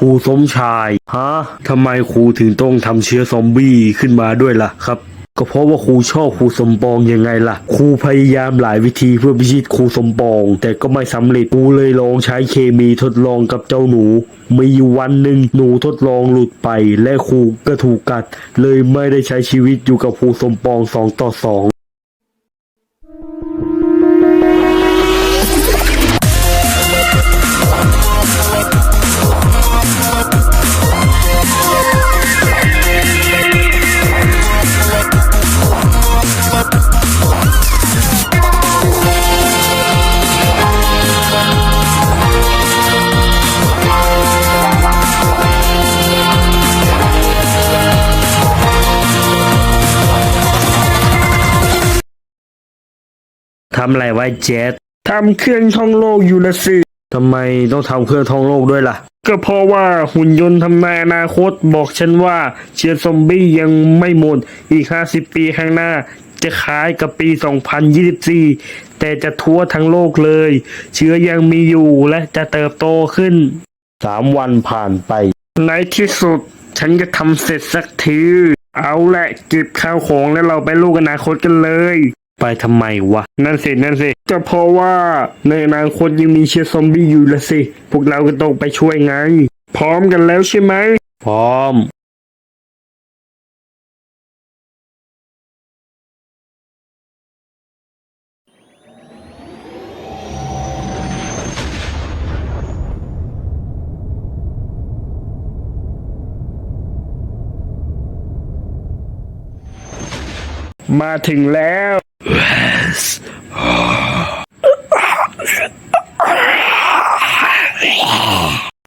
ครูสมชาย ฮะ ทำไมครูถึงต้องทำเชื้อซอมบี้ขึ้นมาด้วยล่ะครับ ก็เพราะว่าครูชอบครูสมปองยังไงล่ะ ครูพยายามหลายวิธีเพื่อพิชิตครูสมปอง แต่ก็ไม่สำเร็จ ครูเลยลองใช้เคมีทดลองกับเจ้าหนู มีอยู่วันหนึ่งหนูทดลองหลุดไป และครูก็ถูกกัด เลยไม่ได้ใช้ชีวิตอยู่กับครูสมปองสองต่อสองำอะไรไว้เจสทำเครื่องท่องโลกอยู่ละสิทำไมต้องทำเครื่องท่องโลกด้วยล่ะ ก็เพราะว่าหุ่นยนต์ทำนายอนาคตบอกฉันว่าเชื้อซอมบี้ยังไม่หมดอีก 50 ปีข้างหน้า จะคล้ายกับปี 2024 แต่จะทั่วทั้งโลกเลย เชื้อยังมีอยู่และจะเติบโตขึ้น สามวันผ่านไป ในที่สุดฉันจะทำเสร็จสักที เอาแหละเก็บข้าวของแล้วเราไปลูกอนาคตกันเลย ไปทำไมวะ นั่นสิ นั่นสิ ก็เพราะว่าในอนาคตยังมีเชื้อซอมบี้อยู่ละสิ พวกเราก็ต้องไปช่วยไง พร้อมกันแล้วใช่ไหม พร้อม มาถึงแล้ว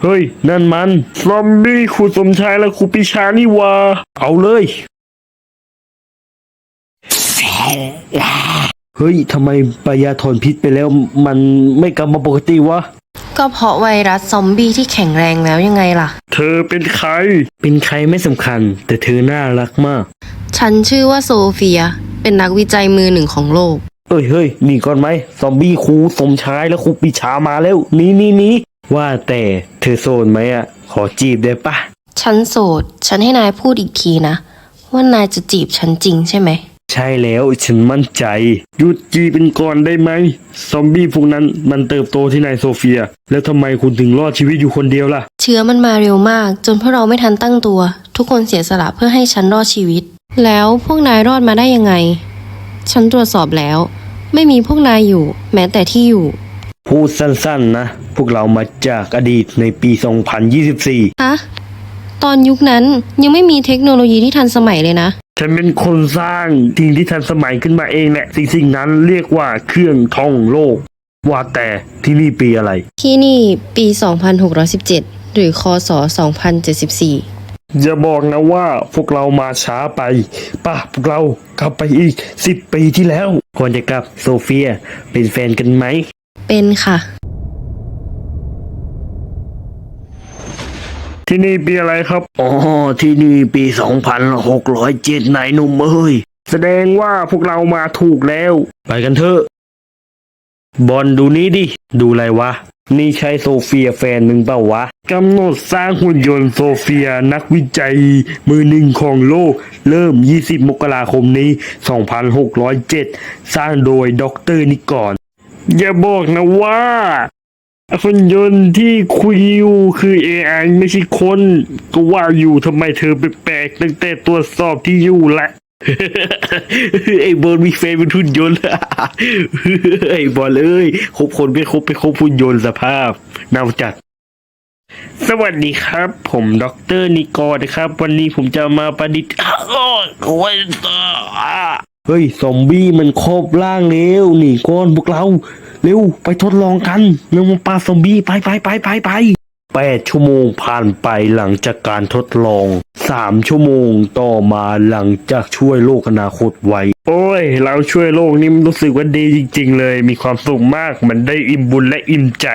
ฮ้ย นั่นมันซอมบี้ครูสมชายและครูปิชานี่หวาเอาเลยเฮ้ยทำไมปยาถอนพิษไปแล้วมันไม่กลับมาปกติวะ ก็เพราะไวรัสซอมบี้ที่แข็งแรงแล้วยังไงล่ะ เธอเป็นใคร เป็นใครไม่สำคัญ แต่เธอน่ารักมาก ฉันชื่อว่าโซเฟีย เป็นนักวิจัยมือหนึ่งของโลก เอ้ยเฮ้ยหนีก่อนไหมซอมบี้ครูสมชายและครูปิชามาแล้วหนี่นี่นี่ ว่าแต่เธอโซนไหมอะ ขอจีบได้ปะ ฉันโสด ฉันให้นายพูดอีกทีนะ ว่านายจะจีบฉันจริงใช่ไหม ใช่แล้วฉันมั่นใจ หยุดจีบเป็นก่อนได้ไหม ซอมบี้พวกนั้นมันเติบโตที่นายโซเฟีย แล้วทำไมคุณถึงรอดชีวิตอยู่คนเดียวล่ะ เชื้อมันมาเร็วมาก จนพวกเราไม่ทันตั้งตัว ทุกคนเสียสละเพื่อให้ฉันรอดชีวิต แล้วพวกนายรอดมาได้ยังไง ฉันตรวจสอบแล้ว ไม่มีพวกนายอยู่ แม้แต่ที่อยู่ พูดสั้นๆนะ พวกเรามาจากอดีตในปี 2024 ฮะ ตอนยุคนั้นยังไม่มีเทคโนโลยีที่ทันสมัยเลยนะ ฉันเป็นคนสร้างสิ่งที่ทันสมัยขึ้นมาเองแหละสิ่งสิ่งนั้นเรียกว่าเครื่องท่องโลก ว่าแต่ที่นี่ปีอะไร ที่นี่ปี 2617 หรือคศ 2074 อย่าบอกนะว่าพวกเรามาช้าไปป่ะพวกเรากลับไปอีกสิบปีที่แล้ว ควรจะกลับโซเฟียเป็นแฟนกันไหม เป็นค่ะ ที่นี่ปีอะไรครับ อ๋อ ที่นี่ปี 2607นายหนุ่มเอ้ย แสดงว่าพวกเรามาถูกแล้ว ไปกันเถอะ บอลดูนี้ดิ ดูอะไรวะ นี่ใช่โซเฟียแฟนมึงเปล่าวะ กำหนดสร้างหุ่นยนต์โซเฟียนักวิจัย มือหนึ่งของโลก เริ่ม 20 มกราคมนี้ 2607 สร้างโดยด็อกเตอร์นิกร อย่าบอกนะว่าหุ่นยนต์ที่คุยอยู่คือ AI ไม่ใช่คน ก็ว่าอยู่ทำไมเธอไปแปลกตั้งแต่ตรวจสอบที่อยู่แหละไอ้บอลมีแฟนเป็นหุ่นยนต์ไอ้บอลเอ้ยคบคนไม่คบไปคบหุ่นยนต์สภาพเน่าจัด สวัสดีครับ ผมด็อกเตอร์นิกรนะครับ วันนี้ผมจะมาประดิษฐ์อ้โอ้ย เฮ้ย ซอมบี้มันครอบร่างเร็วหนีก้อนพวกเรา เร็วไปทดลองกันเร็วมาปราซอมบี้ไปไปไปไปไปแปดชั่วโมงผ่านไปหลังจากการทดลองสามชั่วโมงต่อมาหลังจากช่วยโลกอนาคตไว้ โอ้ย เราช่วยโลกนี่มันรู้สึกว่าดีจริง ๆ เลย มีความสุขมากมันได้อิ่มบุญและอิ่มใจ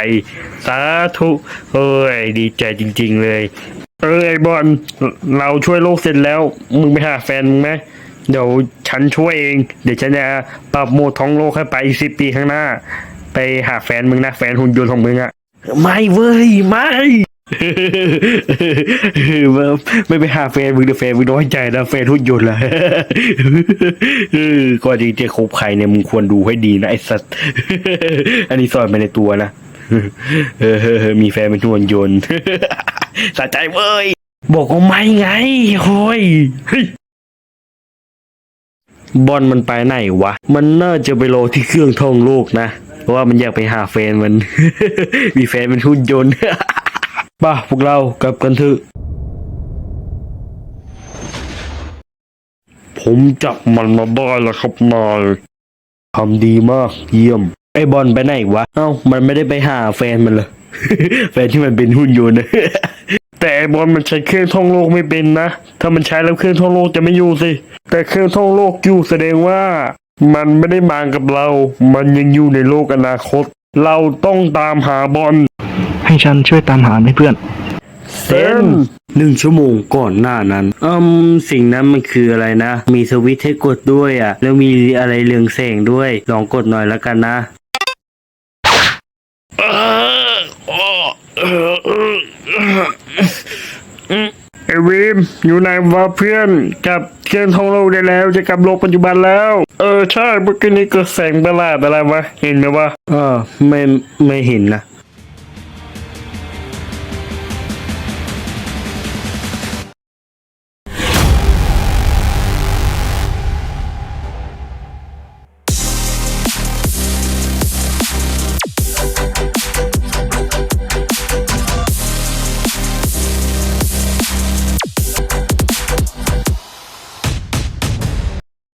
สาธุเอ้ย ดีใจจริง ๆ เลย เออไอบอลเราช่วยโลกเสร็จแล้ว มึงไปหาแฟนมึงไหม เดี๋ยวฉันช่วยเอง เดี๋ยวฉันจะปรับโหมดท้องโลกให้ไปอีกสิบปีข้างหน้า ไปหาแฟนมึงนะ แฟนหุ่นยนต์ของมึงอะไม่เว้ย ไม่ไม่ไปหาแฟนมึงเดี๋ยวแฟนมึงน้อยใจนะแฟนหุ่นยนต์ละก่อนที่จะคบใครเนี่ยมึงควรดูให้ดีนะไอ้สัตว์อันนี้สอนไปในตัวนะเออมีแฟนเป็นหุ่นยนต์สะใจเว้ยบอกว่าไม่ไงโฮ้ยเฮ้ย บอลมันไปไหนวะ มันน่าจะไปรอที่เครื่องท่องโลกนะ เพราะว่ามันอยากไปหาแฟนมัน มีแฟนเป็นหุ่นยนต์ ป่ะพวกเรากลับกันเถอะผมจับมันมาได้แล้วครับนายทำดีมากเยี่ยม ไอ้บอลไปไหนวะ เอ้า มันไม่ได้ไปหาแฟนมันเลย แฟนที่มันเป็นหุ่นยนต์ แต่ไอ้บอลมันใช้เครื่องท่องโลกไม่เป็นนะ ถ้ามันใช้แล้วเครื่องท่องโลกจะไม่อยู่สิ แต่เครื่องท่องโลกอยู่แสดงว่า มันไม่ได้มากับเรา มันยังอยู่ในโลกอนาคต เราต้องตามหาบอล ให้ฉันช่วยตามหาไหมเพื่อน เซน หนึ่งชั่วโมงก่อนหน้านั้น อืม สิ่งนั้นมันคืออะไรนะ มีสวิตช์ให้กดด้วยอะ แล้วมีอะไรเรืองแสงด้วย ลองกดหน่อยแล้วกันนะไอวิม อยู่ในวาเพื่อนกับเทียนทองโลกได้แล้ว จะกลับโลกปัจจุบันแล้ว เออใช่เมื่อกี้นี้เกิดแสงประหลาดอะไรวะเห็นไหมวะเออไม่ไม่เห็นนะ